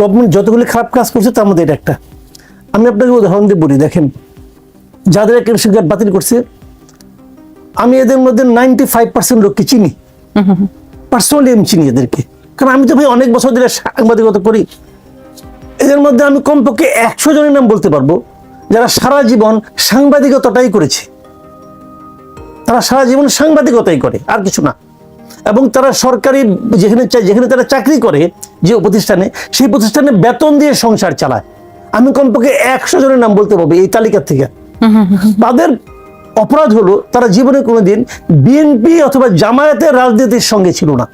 Government যতগুলি খারাপ কাজ করছে তার মধ্যে এটা একটা। আমি আপনাকে উদাহরণ দিয়ে বলি দেখেন যাদের রেশন কার্ড বাতিল করছে আমি এদের মধ্যে নাইনটি ফাইভ পার্সেন্ট লোককে চিনি। পার্সোনালি আমি চিনি এদেরকে। কারণ আমি তো ভাই অনেক বছর ধরে সাংবাদিকতা করি। এদের মধ্যে আমি কমপক্ষে একশো জনের নাম বলতে পারব যারা সারা জীবন সাংবাদিকতাটাই করেছে। তারা সারা জীবন সাংবাদিকতাই করে আর কিছু না। এবং তারা সরকারি যেখানে যেখানে তারা চাকরি করে যে প্রতিষ্ঠানে সেই প্রতিষ্ঠানে বেতন দিয়ে সংসার চালায়। আমি কমপক্ষে একশো জনের নাম বলতে পারব এই তালিকার থেকে। তাদের অপরাধ হলো তারা জীবনে কোনোদিন বিএনপি অথবা জামায়াতের রাজনীতির সঙ্গে ছিল না।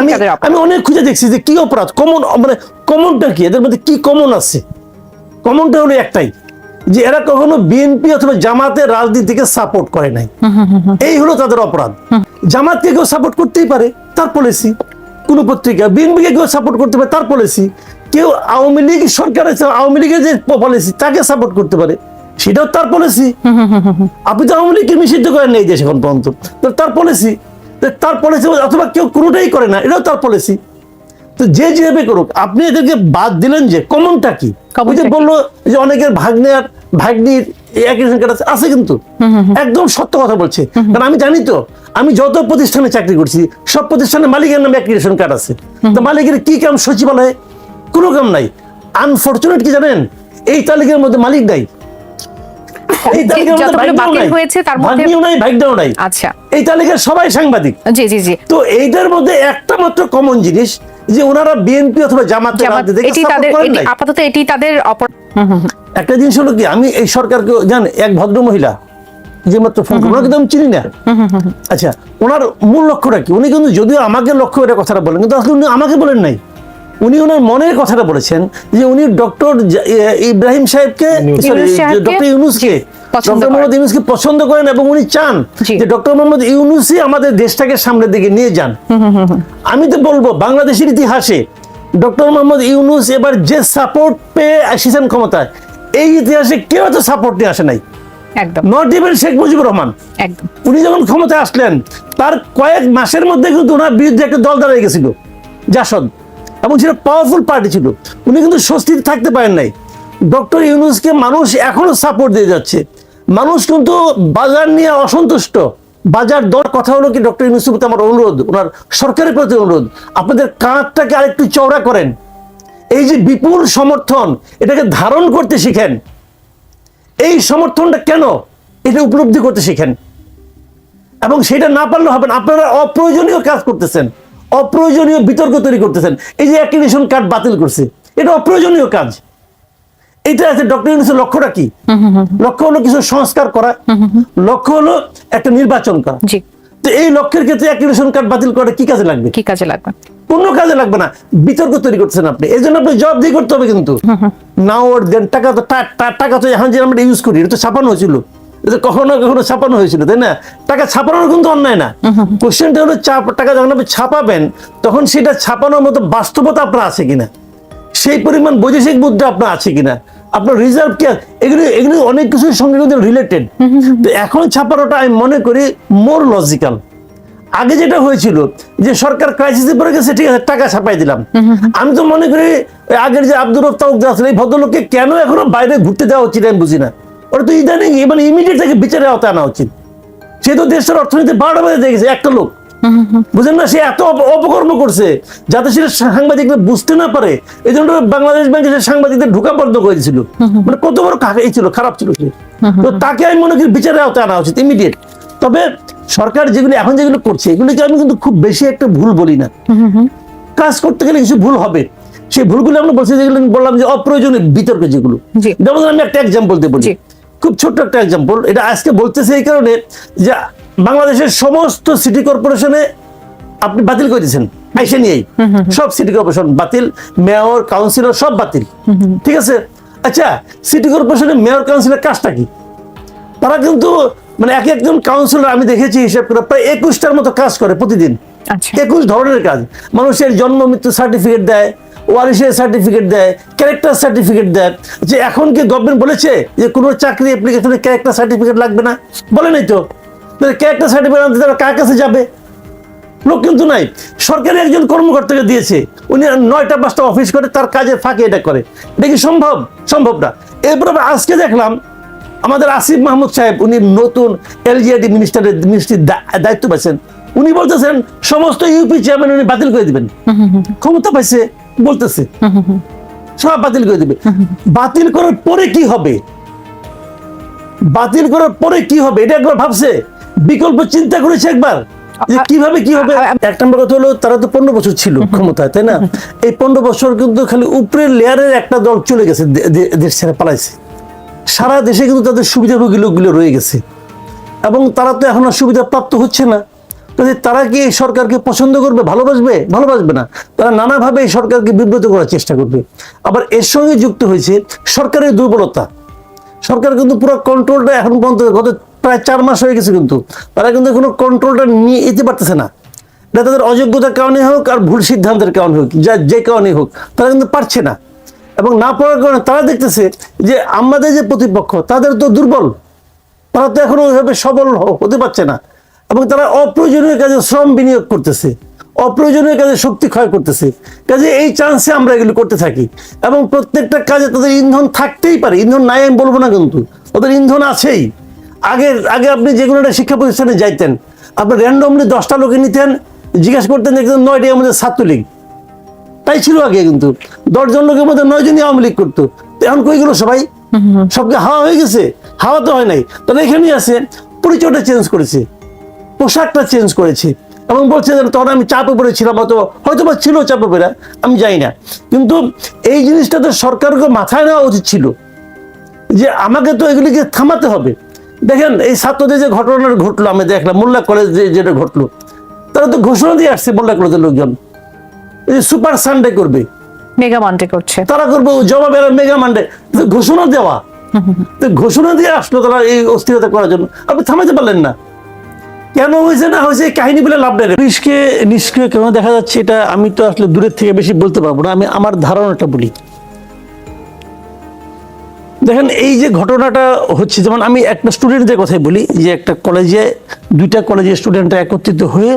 আমি আমি অনেক খুঁজে দেখছি যে কি অপরাধ কমন মানে কমনটা কি? এদের মধ্যে কি কমন আছে? কমনটা হলো একটাই। যে এরা কখনো বিএনপি অথবা জামাতের রাজনীতিকে সাপোর্ট করে নাই। এই হলো তাদের অপরাধ। জামাতকে কেউ সাপোর্ট করতেই পারে, তার পলিসি কোন পত্রিকা, বিএনপিকে কেউ সাপোর্ট করতে পারে, তার পলিসি কেউ আওয়ামী লীগ সরকারের আওয়ামী লীগের যে পলিসি তাকে সাপোর্ট করতে পারে। সেটাও তার পলিসি আপনি তো আওয়ামী লীগকে নিষিদ্ধ করেন নাই দেশ এখন পর্যন্ত। তার পলিসি তার পলিসি অথবা কেউ কোনোটাই করে না, এটাও তার পলিসি তো যে যেভাবে করুক আপনি এদেরকে বাদ দিলেন যে কমনটা কি? ওই যে বলল যে অনেকের ভাগ্নের ভাগ্নির একই রেশন আছে- কিন্তু। একদম সত্য কথা বলছে। কারণ আমি জানি তো আমি যত প্রতিষ্ঠানে চাকরি করছি সব প্রতিষ্ঠানের মালিকের নামে রেশন কার্ড আছে। তো মালিকের কি কাম সচিবালয়ে? কোনো কাম নাই। আনফর্চুনেট কি জানেন? এই তালিকার মধ্যে মালিক নাই। আচ্ছা। এই তালিকার সবাই সাংবাদিক। জি জি জি। তো এইটার মধ্যে একটা মাত্র কমন জিনিস যে ওনারা বিএনপি অথবা জামাতের এটি তাদের এটি। আপাতত এটি তাদের। একটা জিনিস হলো কি আমি এই সরকারকে জান এক ভদ্র মহিলা যে মাত্র ফোন করল ওনাকে তো আমি চিনি না। আচ্ছা ওনার মূল লক্ষ্যটা কি? উনি কিন্তু যদিও আমাকে লক্ষ্য করে কথাটা বলেন কিন্তু আসলে উনি আমাকে বলেন নাই। উনি ওনার মনের কথাটা বলেছেন যে উনি ডক্টর ইব্রাহিম সাহেবকে ডক্টর ইউনুসকে ডক্টর মোহাম্মদ ইউনুসকে পছন্দ করেন এবং উনি চান যে ডক্টর মোহাম্মদ ইউনুসই আমাদের দেশটাকে সামনের দিকে নিয়ে যান। আমি তো বলব বাংলাদেশের ইতিহাসে ডক্টর মোহাম্মদ ইউনুস এবার যে সাপোর্ট পেয়ে এসেছেন ক্ষমতায় এই ইতিহাসে কেউ তো সাপোর্ট নিয়ে আসে নাই। একদম। Not even Sheikh Mujibur Rahman. একদম। উনি যখন ক্ষমতায় আসলেন তার কয়েক মাসের মধ্যে কিন্তু ওনার বিরুদ্ধে একটা দল দাঁড়িয়ে গেছিল জাসদ এবং সেটা পাওয়ারফুল পার্টি ছিল। উনি কিন্তু স্বস্তিতে থাকতে পারেন নাই। ডক্টর ইউনুসকে মানুষ এখনও সাপোর্ট দিয়ে যাচ্ছে। মানুষ কিন্তু বাজার নিয়ে অসন্তুষ্ট। বাজার দর কথা হলো কি, ডক্টর ইউনুসের আমার অনুরোধ, ওনার সরকারের প্রতি অনুরোধ। আপনাদের কাঁধটাকে আরেকটু চওড়া করেন। এই যে বিপুল সমর্থন, এটাকে ধারণ করতে শিখেন। এই সমর্থনটা কেন? এটা উপলব্ধি করতে শিখেন। এবং সেটা না পারলে হবে না। আপনারা অপ্রয়োজনীয় কাজ করতেছেন। অপ্রয়োজনীয় বিতর্ক তৈরি করতেছেন। এই যে রেশন কার্ড বাতিল করছে। এটা অপ্রয়োজনীয় কাজ। এটা আছে ডক্টর ইউনুসের লক্ষ্যটা কি? লক্ষ্য হলো কিছু সংস্কার করা। লক্ষ্য হলো একটা নির্বাচন করা। তো এই লক্ষ্যের ক্ষেত্রে রেশন কার্ড বাতিল করা কি কাজে লাগবে? কি কাজে লাগবে? কোনো কাজে লাগবে না। বিতর্ক তৈরি করতেছেন আপনি। এই জন্য আপনি জবাব দিয়ে করতে হবে কিন্তু। নাও ওর দেন টাকা তো টাকা তো এখন যে আমরা ইউজ করি। এটা তো ছাপানো হয়েছিল। এটা কখনো কখনো ছাপানো হয়েছিল তাই না? টাকা ছাপানোর কিন্তু অন্যায় না। কোশ্চেনটা হলো টাকা যখন আপনি ছাপাবেন তখন সেটা ছাপানোর মতো বাস্তবতা আপনার আছে কিনা? সেই পরিমাণ বৈদেশিক মুদ্রা আপনার আছে কিনা? আপনার রিজার্ভ কি? এগুলো এগুলো অনেক কিছুর সঙ্গে কিন্তু রিলেটেড তো এখন ছাপানোটা আমি মনে করি মোর লজিক্যাল আগে যেটা হয়েছিল যে সরকার ক্রাইসিসে পড়ে গেছে, ঠিক আছে, টাকা ছাপাই দিলাম। আমি তো মনে করি আগের যে আব্দুর রফ তালুকদার আছেন এই ভদ্রলোককে কেন এখনও বাইরে ঘুরতে দেওয়া উচিত আমি বুঝি না। ওরা তো ইদানিং মানে ইমিডিয়েট থেকে বিচারে আওতায় আনা উচিত। সে তো দেশের অর্থনীতি বারোটা বাজে দেখেছে, একটা লোক। বুঝেন না? সে এত অপকর্ম করছে যাতে সেটা সাংবাদিকরা বুঝতে না পারে। এই জন্য বাংলাদেশ ব্যাংকে সে সাংবাদিকদের ঢুকা বন্ধ করে দিয়েছিল। মানে কত বড় কাকে ছিল খারাপ ছিল সে। তো তাকে আমি মনে করি বিচারে আওতায় আনা উচিত ইমিডিয়েট তবে সরকার যেগুলো এখন যেগুলো করছে এগুলিকে আমি কিন্তু খুব বেশি একটা ভুল বলি না। কাজ করতে গেলে কিছু ভুল হবে। সেই ভুলগুলো আমরা বলছি যেগুলো বললাম যে অপ্রয়োজনীয় বিতর্ক যেগুলো। যেমন আমি একটা এক্সাম্পল দিয়ে বলি। খুব ছোট্ট একটা এক্সাম্পল এটা আজকে বলতেছে এই কারণে যে বাংলাদেশের সমস্ত সিটি কর্পোরেশনে আপনি বাতিল করে দিয়েছেন। আইসে নিয়েই। সব সিটি কর্পোরেশন বাতিল মেয়র কাউন্সিলর সব বাতিল। ঠিক আছে? আচ্ছা সিটি কর্পোরেশনের মেয়র কাউন্সিলর কাজটা কি? তারা কিন্তু মানে এক একজন কাউন্সিলর আমি দেখেছি হিসাব করে প্রায় একুশটার মতো কাজ করে প্রতিদিন। আচ্ছা। একুশ ধরনের কাজ। মানুষের জন্ম মৃত্যু সার্টিফিকেট দেয় ওয়ারিসের সার্টিফিকেট দেয় ক্যারেক্টার সার্টিফিকেট দেয়। যে এখন কি গভর্নমেন্ট বলেছে যে কোনো চাকরি অ্যাপ্লিকেশনে ক্যারেক্টার সার্টিফিকেট লাগবে না? বলে নাই তো? সার্টিফিকেট আনতে তারা কার কাছে যাবে? লোক কিন্তু নাই। সরকারি একজন কর্মকর্তাকে দিয়েছে, উনি নয়টা, পাঁচটা অফিস করে, তার ফাঁকে এটা করে। এটা কি সম্ভব? সম্ভব না। আজকে দেখলাম, আমাদের আসিফ মাহমুদ সাহেব, উনি নতুন এলজিআইডি মিনিস্টারের মিনিস্ট্রির দায়িত্ব পাচ্ছেন উনি বলতেছেন, সমস্ত ইউপি চেয়ারম্যান উনি বাতিল করে দিবেন। ক্ষমতা পাইছে, বলতেছে। সব বাতিল করে দিবে। বাতিল করার পরে কি হবে? বাতিল করার পরে কি হবে? এটা একবার ভাবছে? বিকল্প চিন্তা করেছে একবার যে কীভাবে কি হবে এক নম্বর কথা হলো তারা তো পনেরো বছর ছিল ক্ষমতায় তাই না? এই পনেরো বছর কিন্তু খালি উপরের লেয়ারের একটা দল চলে গেছে দেশ ছেড়ে পালাইছে। সারা দেশে কিন্তু তাদের সুবিধাভোগী লোকগুলো রয়ে গেছে। এবং তারা তো এখন আর সুবিধা প্রাপ্ত হচ্ছে না। কাজে তারা কি এই সরকারকে পছন্দ করবে ভালোবাসবে? ভালোবাসবে না। তারা নানাভাবে এই সরকারকে বিব্রত করার চেষ্টা করবে। আবার এর সঙ্গে যুক্ত হয়েছে সরকারের দুর্বলতা। সরকার কিন্তু পুরো কন্ট্রোলটা এখন পর্যন্ত গত প্রায় চার মাস হয়ে গেছে কিন্তু। তারা কিন্তু কোনো কন্ট্রোলটা নিয়ে যেতে পারতেছে না। এটা তাদের অযোগ্যতার কারণে হোক আর ভুল সিদ্ধান্তের কারণে হোক, যা, যে কারণে হোক, তারা কিন্তু পারছে না। এবং না পারার কারণে তারা দেখতেছে যে আমাদের যে প্রতিপক্ষ, তাদের তো দুর্বল। তারা তো এখনও ওইভাবে সবল হতে পারছে না। এবং তারা অপ্রয়োজনীয় কাজে শ্রম বিনিয়োগ করতেছে, অপ্রয়োজনীয় কাজে শক্তি ক্ষয় করতেছে। কাজে এই চান্সে আমরা এগুলো করতে থাকি। এবং প্রত্যেকটা কাজে তাদের ইন্ধন থাকতেই পারে। ইন্ধন নাই আমি বলব না কিন্তু, তাদের ইন্ধন আছেই। আগে আগে আপনি যে কোনো একটা শিক্ষা প্রতিষ্ঠানে যাইতেন আপনি র্যান্ডমলি দশটা লোকে নিতেন জিজ্ঞাসা করতেন দেখতেন নয়টার আমাদের ছাত্রলীগ। তাই ছিল আগে কিন্তু। দশজন লোকের মধ্যে নয় জনই আওয়ামী লীগ করতো। এখন কই গেলো সবাই? সবকে হাওয়া হয়ে গেছে। হাওয়া তো হয় নাই। তাহলে এখানেই আছে পরিচয়টা চেঞ্জ করেছে। পোশাকটা চেঞ্জ করেছে। এবং বলছে যে তখন আমি চাপে পড়েছিলাম হয়তো হয়তো বা ছিল চাপে পড়ে আমি জানি না। কিন্তু এই জিনিসটা তো সরকারকে মাথায় নেওয়া উচিত ছিল। যে আমাকে তো এগুলিকে থামাতে হবে। দেখেন এই ছাত্রদের যে ঘটনাটা ঘটলো আমি দেখলাম মোল্লা কলেজে যেটা ঘটলো তারা তো ঘোষণা দিয়ে আসছে মোল্লা কলেজের লোকজন। এই সুপার সানডে করবে। মেগা মান্টে করছে। তারা করবে জবাব এরা মেগা মান্ডে তো ঘোষণা দেওয়া। তো ঘোষণা দিয়ে আসলো তারা এই অস্থিরতা করার জন্য। আপনি থামাতে পারলেন না। কেন হয়েছে না হয়েছে কাহিনী বলে লাভ নেই পুলিশকে নিষ্ক্রিয় কেন? দেখা যাচ্ছে এটা আমি তো আসলে দূরের থেকে বেশি বলতে পারব না। আমি আমার ধারণাটা বলি। দেখেন, এই যে ঘটনাটা হচ্ছে, যেমন আমি একটা স্টুডেন্টদের কথাই বলি যে একটা কলেজে, দুইটা কলেজের স্টুডেন্টরা একত্রিত হয়ে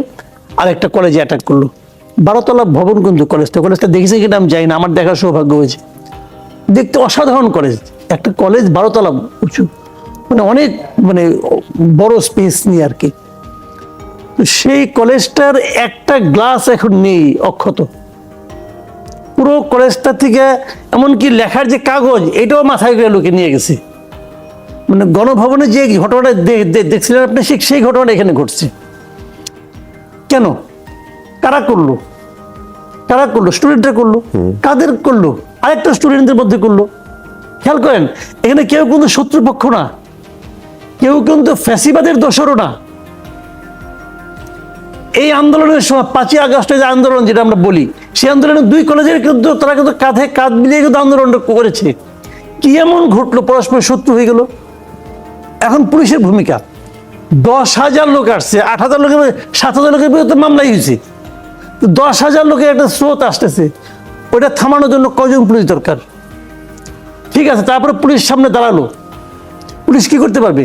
আর একটা কলেজে অ্যাটাক করল। বারোতলা ভবন কিন্তু কলেজটা কলেজটা দেখেছি কিনা আমি যাই না, আমার দেখার সৌভাগ্য হয়েছে। দেখতে অসাধারণ কলেজ, একটা কলেজ বারোতলা উঁচু মানে অনেক মানে বড় স্পেস নিয়ে আর কি। সেই কলেজটার একটা গ্লাস এখন নেই, অক্ষত। পুরো কলেজটা থেকে এমনকি লেখার যে কাগজ এটাও মাথায় করে লোকে নিয়ে গেছে। মানে গণভবনে যে ঘটনাটা দেখছিলেন আপনি ঠিক সেই ঘটনাটা এখানে ঘটছে। কেন? কারা করল? কারা করল? স্টুডেন্টরা করল? কাদের করল? আরেকটা স্টুডেন্টদের মধ্যে করল। খেয়াল করেন এখানে কেউ কিন্তু শত্রুপক্ষ না। কেউ কিন্তু ফ্যাসিবাদের দোষরও না। এই আন্দোলনের সময় পাঁচই আগস্টের যে আন্দোলন যেটা আমরা বলি সেই আন্দোলনে দুই কলেজের কিন্তু তারা কিন্তু কাঁধে কাঁধ মিলিয়ে কিন্তু আন্দোলনটা করেছে। কি এমন ঘটলো? পরস্পর শত্রু হয়ে গেল। এখন পুলিশের ভূমিকা। দশ হাজার লোক আসছে, আট হাজার লোকের সাত হাজার লোকের বিরুদ্ধে মামলাই হয়েছে। দশ হাজার লোকের একটা স্রোত আসতেছে। ওটা থামানোর জন্য কজন পুলিশ দরকার? ঠিক আছে, তারপরে পুলিশ সামনে দাঁড়াল। পুলিশ কি করতে পারবে?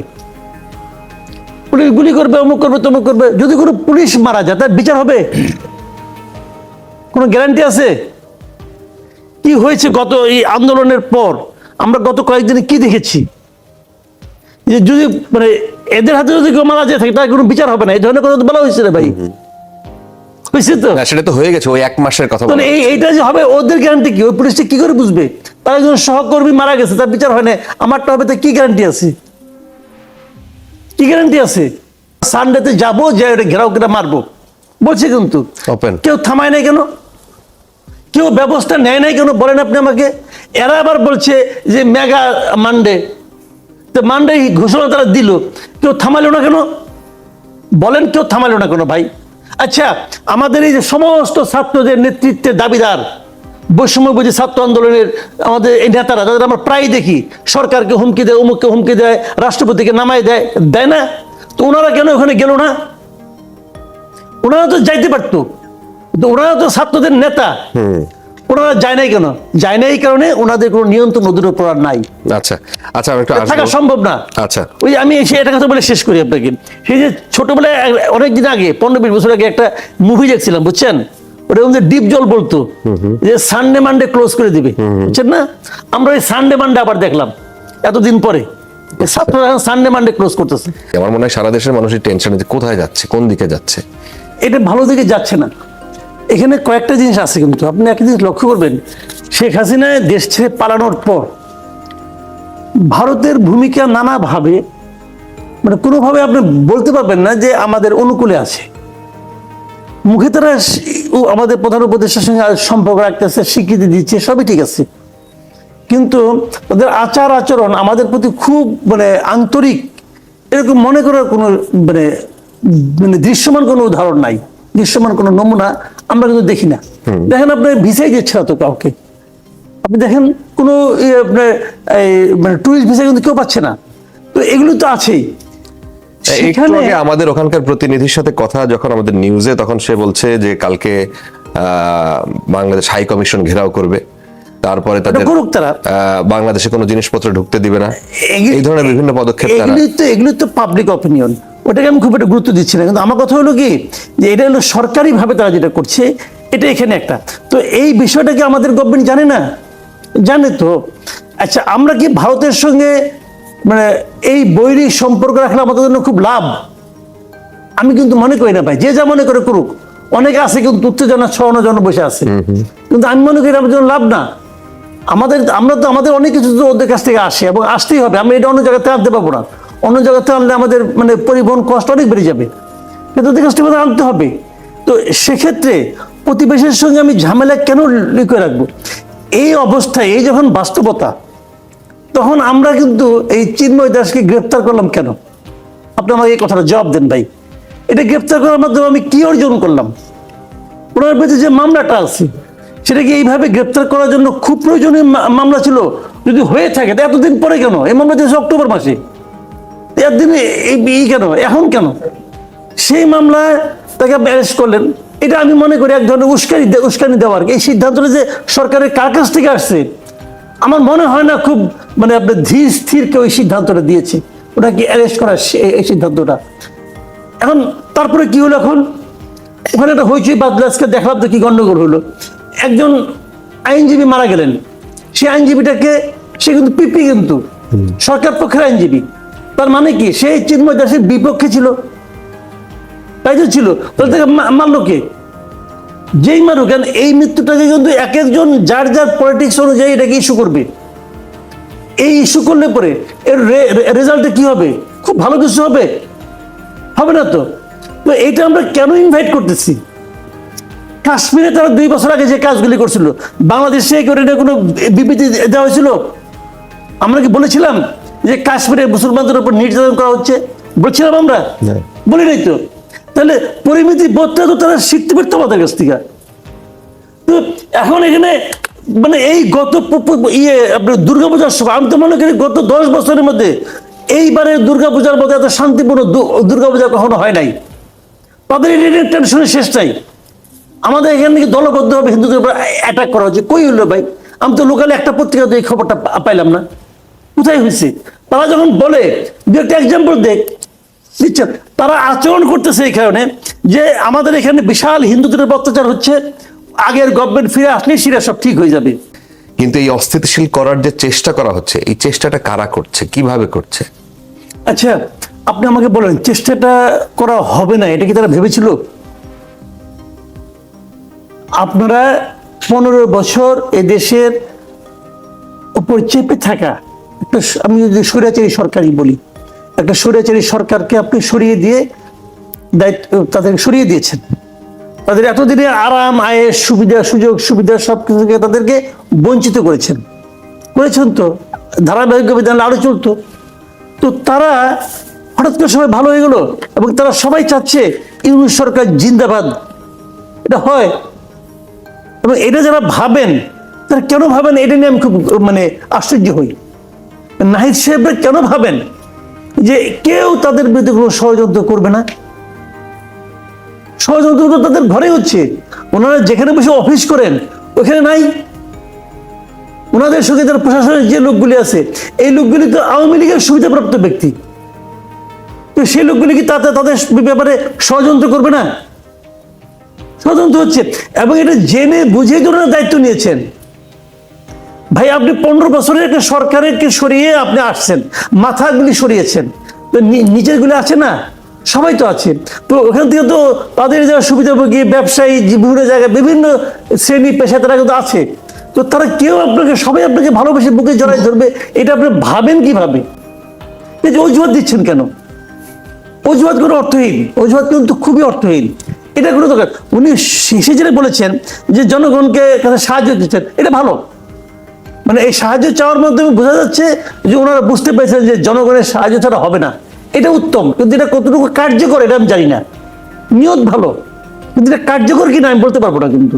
পুলিশ গুলি করবে, অমুক করবে, তমুক করবে। যদি কোনো পুলিশ মারা যায়, তার বিচার হবে? কোনো গ্যারান্টি আছে? কি হয়েছে গত এই আন্দোলনের পর? আমরা গত কয়েকদিনে কি দেখেছি? যে যদি মানে এদের হাতে যদি কেউ মারা যায় থাকে তার কোনো বিচার হবে না। এই ধরনের কথা বলা হয়েছে রে ভাই। হয়েছে তো? সেটা তো হয়ে গেছে ওই এক মাসের কথা বলা এই এইটা যে হবে ওদের গ্যারান্টি কি? ওই পুলিশটা কি করে বুঝবে? তার একজন সহকর্মী মারা গেছে তার বিচার হয় না। আমারটা হবে তো কি গ্যারান্টি আছে? কি গ্যারান্টি আছে? সানডেতে যাব যে ওটা ঘেরাও করে মারবো। বলছে কিন্তু. কেউ থামায় নাই কেন? কেউ ব্যবস্থা নেয় নাই কেন? বলেন আপনি আমাকে। এরা আবার বলছে যে মেগা মানডে। তো মানডে ঘোষণা তারা দিল। কেউ থামালো না কেন? বলেন কেউ থামালো না কেন ভাই? আচ্ছা আমাদের এই যে সমস্ত ছাত্রদের নেতৃত্বের দাবিদার বৈষম্য বুঝে ছাত্র আন্দোলনের আমাদের এই নেতারা যাদের আমরা প্রায় দেখি সরকারকে হুমকি দেয় অমুককে হুমকি দেয় রাষ্ট্রপতিকে নামাই দেয় দেয় না? তো ওনারা কেন ওখানে গেল না? ওনারা তো যাইতে পারতো। ওনারা তো ছাত্রদের নেতা। ওনারা যায় নাই কেন? যায় নাই এই কারণে ওনাদের কোনো নিয়ন্ত্রণ ওদের উপর আর নাই। আচ্ছা আচ্ছা আমি একটু থাকা সম্ভব না। আচ্ছা। ওই আমি এসে এটা কথা বলে শেষ করি আপনাকে। সেই যে ছোটবেলায় অনেক দিন আগে পনেরো বিশ বছর আগে একটা মুভি দেখছিলাম বুঝছেন? ওটা ডিপ জল বলতো। যে সানডে মানডে ক্লোজ করে দিবে বুঝছেন না? আমরা ওই সানডে মানডে আবার দেখলাম এতদিন পরে। ছাত্ররা সানডে মানডে ক্লোজ করতেছে। আমার মনে হয় সারা দেশের মানুষের টেনশন কোথায় যাচ্ছে কোন দিকে যাচ্ছে। এটা ভালো দিকে যাচ্ছে না। এখানে কয়েকটা জিনিস আছে কিন্তু, আপনি একটা জিনিস লক্ষ্য করবেন, শেখ হাসিনা দেশ ছেড়ে পালানোর পর ভারতের ভূমিকা নানাভাবে মানে কোনোভাবে আপনি বলতে পারবেন না যে আমাদের অনুকূলে আছে। মুখে তারা আমাদের প্রধান উপদেষ্টার সঙ্গে সম্পর্ক রাখতেছে, স্বীকৃতি দিচ্ছে, সবই ঠিক আছে। কিন্তু তাদের আচার আচরণ আমাদের প্রতি খুব মানে আন্তরিক, এরকম মনে করার কোনো মানে মানে দৃশ্যমান কোনো উদাহরণ নাই দৃশ্যমান কোনো নমুনা আমরা কিন্তু দেখি না। দেখেন আপনি ভিসাই দিচ্ছে না তো কাউকে। আপনি দেখেন কোনো আপনার মানে টুরিস্ট ভিসা কিন্তু কেউ পাচ্ছে না। তো এগুলো তো আছেই। সেখানে আমাদের ওখানকার প্রতিনিধির সাথে কথা যখন আমাদের নিউজে তখন সে বলছে যে কালকে বাংলাদেশ হাই কমিশন ঘেরাও করবে। তারপরে তাদের বাংলাদেশে কোনো জিনিসপত্র ঢুকতে দিবে না। এই ধরনের বিভিন্ন পদক্ষেপ এগুলি তো এগুলি তো পাবলিক অপিনিয়ন ওটাকে আমি খুব একটা গুরুত্ব দিচ্ছি না। কিন্তু আমার কথা হলো কি যে এটা হলো সরকারি ভাবে তারা যেটা করছে এটা এখানে একটা। তো এই বিষয়টাকে আমাদের গভর্নমেন্ট জানে না? জানে তো। আচ্ছা আমরা কি ভারতের সঙ্গে মানে এই বৈরিক সম্পর্ক রাখলে আমাদের জন্য খুব লাভ? আমি কিন্তু মনে করি না ভাই যে যা মনে করে করুক। অনেকে আছে কিন্তু উত্তেজনা ছড়ানোর জন্য বসে আছে। কিন্তু আমি মনে করি আমার জন্য লাভ না। আমাদের আমরা তো আমাদের অনেক কিছু তো ওদের কাছ থেকে আসে এবং আসতেই হবে। আমরা এটা অন্য জায়গাতে আনতে পারব না। অন্য জায়গাতে আনলে আমাদের মানে পরিবহন কষ্ট অনেক বেড়ে যাবে। কিন্তু ওদের কাছ থেকে আনতে হবে। তো সেক্ষেত্রে প্রতিবেশীর সঙ্গে আমি ঝামেলা কেন লিখে রাখব? এই অবস্থায়, এই যখন বাস্তবতা, তখন আমরা কিন্তু এই চিন্ময় দাসকে গ্রেপ্তার করলাম কেন? আপনি আমাকে এই কথাটা জবাব দেন ভাই। এটা গ্রেপ্তার করার মাধ্যমে আমি কি অর্জন করলাম? ওনার বিরুদ্ধে যে মামলাটা আছে সেটা কি এইভাবে গ্রেপ্তার করার জন্য খুব প্রয়োজনীয় মামলা ছিল। যদি হয়ে থাকে, তা এতদিন পরে কেন? এই মামলা দিয়েছে অক্টোবর মাসে। এতদিন এই এই কেন? এখন কেন? সেই মামলায় তাকে অ্যারেস্ট করলেন। এটা আমি মনে করি এক ধরনের উস্কানি উস্কানি দেওয়ার। এই সিদ্ধান্তটা যে সরকারের কার কাছ থেকে আসছে? আমার মনে হয় না খুব মানে আপনার ধীর স্থির কেউ এই সিদ্ধান্তটা দিয়েছে। ওনাকে অ্যারেস্ট করার এই সিদ্ধান্তটা? এখন তারপরে কি হলো এখন? ওখানে একটা হইচই বাদলে আজকে দেখলাম তো কি গন্ডগোল হলো। একজন আইনজীবী মারা গেলেন। সেই আইনজীবীটাকে সে কিন্তু পিপি কিন্তু। সরকার পক্ষের আইনজীবী। তার মানে কি? সেই চিন্ময় দাসের বিপক্ষে ছিল। তাই তো ছিল। তাহলে তাকে মারলো কে? যেই মারুক কেন এই মৃত্যুটাকে কিন্তু এক একজন যার যার পলিটিক্স অনুযায়ী এটাকে ইস্যু করবে? এই ইস্যু করলে পরে এর রেজাল্টে কি হবে? খুব ভালো কিছু হবে। হবে না তো? তো এইটা আমরা কেন ইনভাইট করতেছি? কাশ্মীরে তারা দুই বছর আগে যে কাজগুলি করছিল, বাংলাদেশে কোনো বিবৃতি দেওয়া হয়েছিল? আমরা কি বলেছিলাম? যে কাশ্মীরে মুসলমানদের উপর নির্যাতন করা হচ্ছে বলছিলাম আমরা? বলি নাই তো? তাহলে পরিমিতি বোধটা তো তারা শিখতে পারতো আমাদের কাছ থেকে। তো এখন এখানে মানে এই গত ইয়ে আপনার দুর্গাপূজার সময় আমি তো মনে করি গত দশ বছরের মধ্যে এইবারের দুর্গাপূজার মধ্যে এত শান্তিপূর্ণ দুর্গাপূজা কখনো হয় নাই। তাদের এটা টেনশনের শেষ নাই। আমাদের এখানে নাকি দলবদ্ধভাবে হিন্দুদের উপর অ্যাটাক করা হচ্ছে। কই হলো ভাই? আমি তো লোকালে একটা পত্রিকাতে এই খবরটা পাইলাম না। কোথায় হয়েছে? তারা যখন বলে দু একটা এক্সাম্পল দেখ। দিচ্ছেন তারা আচরণ করতেছে এই কারণে যে আমাদের এখানে বিশাল হিন্দুদের অত্যাচার হচ্ছে আগের গভর্নমেন্ট ফিরে আসলে সেটা সব ঠিক হয়ে যাবে। কিন্তু এই অস্থিতিশীল করার যে চেষ্টা করা হচ্ছে এই চেষ্টাটা কারা করছে? কীভাবে করছে? আচ্ছা আপনি আমাকে বলেন চেষ্টাটা করা হবে না এটা কি তারা ভেবেছিল? আপনারা পনেরো বছর এদেশের উপর চেপে থাকা একটা আমি যদি স্বৈরাচারী সরকারই বলি, একটা স্বৈরাচারী সরকারকে আপনি সরিয়ে দিয়ে দায়িত্ব তাদের সরিয়ে দিয়েছেন। তাদের এতদিনে আরাম আয়ের সুবিধা, সুযোগ, সুবিধা সব কিছু তাদেরকে বঞ্চিত করেছেন। করেছেন তো? ধারাবাহিকভাবে জানলে আরও চলতো। তো তারা হঠাৎ করে সবাই ভালো হয়ে গেল এবং তারা সবাই চাচ্ছে ইউনুস সরকার জিন্দাবাদ। এটা হয়। এবং এটা যারা ভাবেন, তারা কেন ভাবেন? এটা নিয়ে আমি খুব মানে আশ্চর্য হই। নাহিদ সাহেবরা কেন ভাবেন যে কেউ তাদের বিরুদ্ধে কোনো ষড়যন্ত্র করবে না? ষড়যন্ত্র তো তাদের ঘরে হচ্ছে। ওনারা যেখানে বসে অফিস করেন, ওখানে নাই। ওনাদের সঙ্গে যারা প্রশাসনের যে লোকগুলি আছে, এই লোকগুলি তো আওয়ামী লীগের সুবিধাপ্রাপ্ত ব্যক্তি। তো সেই লোকগুলি কি তাতে তাদের ব্যাপারে ষড়যন্ত্র করবে না? ষড়যন্ত্র হচ্ছে, এবং এটা জেনে বুঝে ওনারা দায়িত্ব নিয়েছেন। ভাই, আপনি পনেরো বছরের একটা সরকারকে সরিয়ে আপনি আসছেন, মাথাগুলি সরিয়েছেন। তো নিচেরগুলি আছে না? সবাই তো আছে। তো ওখান থেকে তো তাদের যারা সুবিধাভোগী ব্যবসায়ী বিভিন্ন জায়গায় বিভিন্ন শ্রেণি পেশা তারা কিন্তু আছে। তো তারা কেউ আপনাকে, সবাই আপনাকে ভালোবেসে বুকে জড়াই ধরবে, এটা আপনি ভাবেন কীভাবে? এই যে অজুহাত দিচ্ছেন কেন? অজুহাত কোনো অর্থহীন, অজুহাত কিন্তু খুবই অর্থহীন। এটা কোনো দরকার। উনি শেষে যেটা বলেছেন যে জনগণকে কাছে সাহায্য দিচ্ছেন, এটা ভালো। মানে এই সাহায্য চাওয়ার মাধ্যমে বোঝা যাচ্ছে যে ওনারা বুঝতে পেরেছেন যে জনগণের সাহায্য ছাড়া হবে না। এটা উত্তম, কিন্তু এটা কতটুকু কার্যকর এটা আমি জানি না। নিয়ত ভালো, কিন্তু এটা কার্যকর কিনা আমি বলতে পারব না কিন্তু।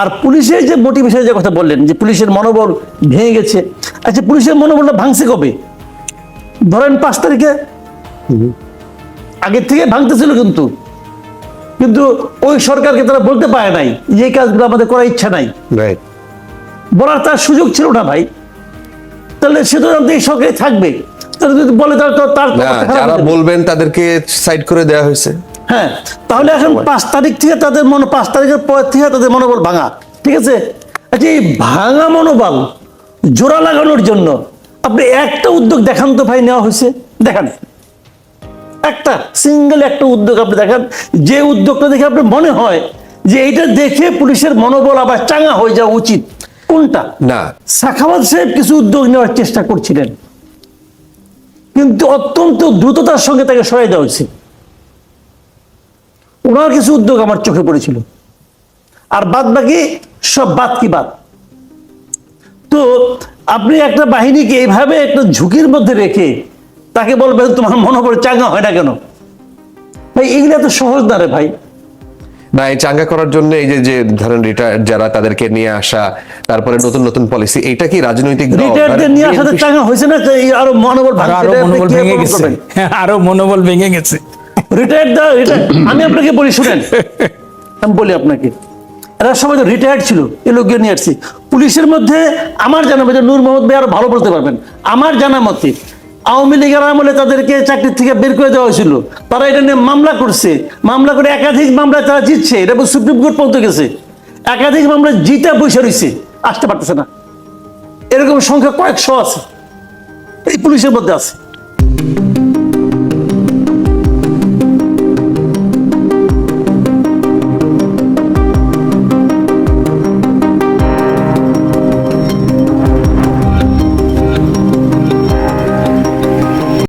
আর পুলিশের যে মোটিভেশনের যে কথা বললেন, যে পুলিশের মনোবল ভেঙে গেছে আচ্ছা পুলিশের মনোবলটা ভাঙছে কবে? ধরেন পাঁচ তারিখে। আগের থেকে ভাঙতেছিল কিন্তু। কিন্তু ওই সরকারকে তারা বলতে পারে নাই যে কাজগুলো আমাদের করার ইচ্ছা নাই। বলার তার সুযোগ ছিল না ভাই। তাহলে সে তো জানতে এই সরকারে থাকবে। তাহলে যদি বলে তাহলে তো তার যারা বলবেন তাদেরকে সাইড করে দেওয়া হয়েছে। হ্যাঁ তাহলে এখন পাঁচ তারিখ থেকে তাদের মনে পাঁচ তারিখের পর থেকে তাদের মনোবল ভাঙা ঠিক আছে? আচ্ছা এই ভাঙা মনোবল জোড়া লাগানোর জন্য আপনি একটা উদ্যোগ দেখান তো ভাই নেওয়া হয়েছে? দেখান। একটা সিঙ্গেল একটা উদ্যোগ আপনি দেখান। যে উদ্যোগটা দেখে আপনার মনে হয় যে এইটা দেখে পুলিশের মনোবল আবার চাঙা হয়ে যাওয়া উচিত। কোনটা? না। সাখাওয়াত সাহেব কিছু উদ্যোগ নেওয়ার চেষ্টা করছিলেন। কিন্তু অত্যন্ত দ্রুততার সঙ্গে তাকে সরাই দেওয়া হয়েছে। ওনার কিছু উদ্যোগ আমার চোখে পড়েছিল। আর বাদ বাকি সব বাদ কি বাদ। তো আপনি একটা বাহিনীকে এইভাবে একটা ঝুঁকির মধ্যে রেখে তাকে বলবেন তোমার মনে মনোবল চাঙ্গা হয় না কেন? ভাই এগুলো এত সহজ না রে ভাই। না এই চাঙ্গা করার জন্য এই যে যে ধরেন রিটায়ার্ড যারা তাদেরকে নিয়ে আসা তারপরে নতুন নতুন পলিসি এটা কি রাজনৈতিক দল? নিয়ে আসাতে চাঙ্গা হয়েছে না এই আরও মনোবল আরও মনোবল ভেঙে গেছে? আরও মনোবল ভেঙে গেছে। রিটায়ার্ড দা আমি আপনাকে বলি শুনেন। আমি বলি আপনাকে এরা সবাই তো রিটায়ার্ড ছিল এ লোককে নিয়ে আসছি। পুলিশের মধ্যে আমার জানা মতে নূর মোহাম্মদ ভাই আরও ভালো বলতে পারবেন। আমার জানা মতে আওয়ামী লীগের আমলে তাদেরকে চাকরি থেকে বের করে দেওয়া হয়েছিল। তারা এটা নিয়ে মামলা করছে। মামলা করে একাধিক মামলায় তারা জিতছে। এটা সুপ্রিম কোর্ট পর্যন্ত গেছে। একাধিক মামলা জিতা বসে রয়েছে। আসতে পারতেছে না। এরকম সংখ্যা কয়েকশো আছে। এই পুলিশের মধ্যে আছে।